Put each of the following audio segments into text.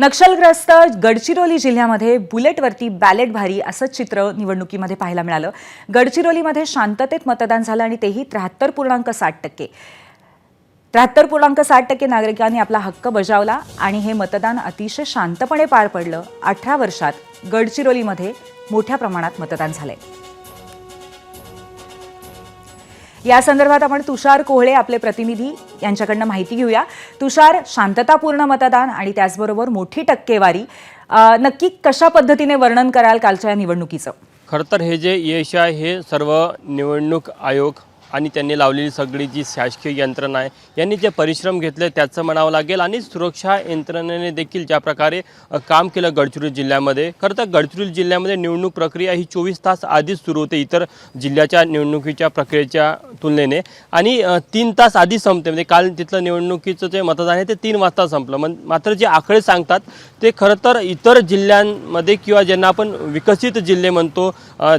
नक्षलग्रस्त गडचिरोली जिल्ह्यामध्ये बुलेटवरती बॅलेट भारी असं चित्र निवडणुकीमध्ये पाहायला मिळालं. गडचिरोलीमध्ये शांततेत मतदान झालं आणि तेही त्र्याहत्तर पूर्णांक साठ टक्के. त्र्याहत्तर पूर्णांक साठ टक्के नागरिकांनी आपला हक्क बजावला आणि हे मतदान अतिशय शांतपणे पार पडलं. अठरा वर्षात गडचिरोलीमध्ये मोठ्या प्रमाणात मतदान झालंय. या संदर्भात आपण तुषार कोहळे आपले प्रतिनिधी यांच्याकडनं माहिती घेऊया. तुषार शांततापूर्ण मतदान आणि त्याचबरोबर मोठी टक्केवारी. अ, नक्की कशा पद्धतीने वर्णन कराल कालच्या या निवडणुकीचं? खरं तर हे जे यश आहे हे सर्व निवडणूक आयोग आणि त्यांनी लावलेली सगळी जी शासकीय यंत्रणा आहे यांनी जे परिश्रम घेतले त्याचं म्हणावं लागेल आणि सुरक्षा यंत्रणेने देखील ज्या प्रकारे काम केलं गडचिरोली जिल्ह्यामध्ये. खरं तर गडचिरोली जिल्ह्यामध्ये निवडणूक प्रक्रिया ही चोवीस तास आधीच सुरू होते इतर जिल्ह्याच्या निवडणुकीच्या प्रक्रियेच्या तुलनेने. आणि तीन तास आधी संपते म्हणजे काल तिथलं निवडणुकीचं जे मतदान आहे ते तीन वाजता संपलं. मग मात्र जे आकडे सांगतात ते खरं तर इतर जिल्ह्यांमध्ये किंवा ज्यांना आपण विकसित जिल्हे म्हणतो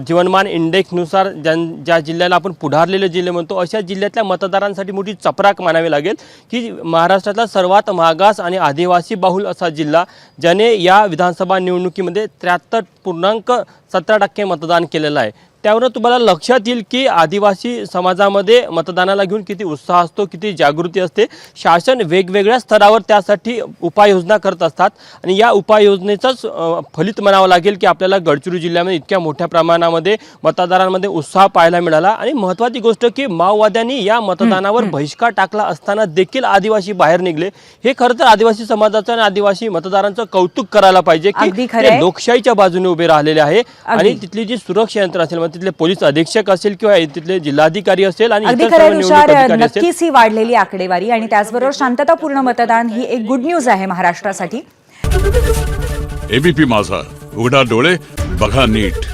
जीवनमान इंडेक्सनुसार ज्यां ज्या जिल्ह्याला आपण पुढारलेले जिल्हे म्हणतो अशा जिल्ह्यातल्या मतदारांसाठी मोठी चपराक मानावी लागेल की महाराष्ट्रातला सर्वात मागास आणि आदिवासी बहुल असा जिल्हा ज्याने या विधानसभा निवडणुकीमध्ये त्र्याहत्तर पूर्णांक सतरा टक्के मतदान केलेलं आहे. त्यावरून तुम्हाला लक्षात येईल की आदिवासी समाजामध्ये मतदानाला घेऊन किती उत्साह असतो किती जागृती असते. शासन वेगवेगळ्या स्तरावर त्यासाठी उपाययोजना करत असतात. आणि या उपाययोजनेचंच फलित म्हणावं लागेल की आपल्याला गडचिरोली जिल्ह्यामध्ये इतक्या मोठ्या प्रमाणामध्ये मतदारांमध्ये उत्साह पाहायला मिळाला. आणि महत्त्वाची गोष्ट की माओवाद्यांनी या मतदानावर बहिष्कार टाकला असताना देखील आदिवासी बाहेर निघले. हे खरं तर आदिवासी समाजाचं आणि आदिवासी मतदारांचं कौतुक करायला पाहिजे की. लोकशाहीच्या बाजूने उभे राहिलेले आहे. आणि. तिथली जी सुरक्षा यंत्र असेल तिथले पोलीस अधीक्षक असेल किंवा तिथले जिल्हाधिकारी असेल आणि अगदी खरं तुषार नक्कीच ही वाढलेली आकडेवारी आणि त्याचबरोबर शांततापूर्ण मतदान ही एक गुड न्यूज आहे महाराष्ट्रासाठी. एबीपी माझा उघडा डोळे बघा नीट.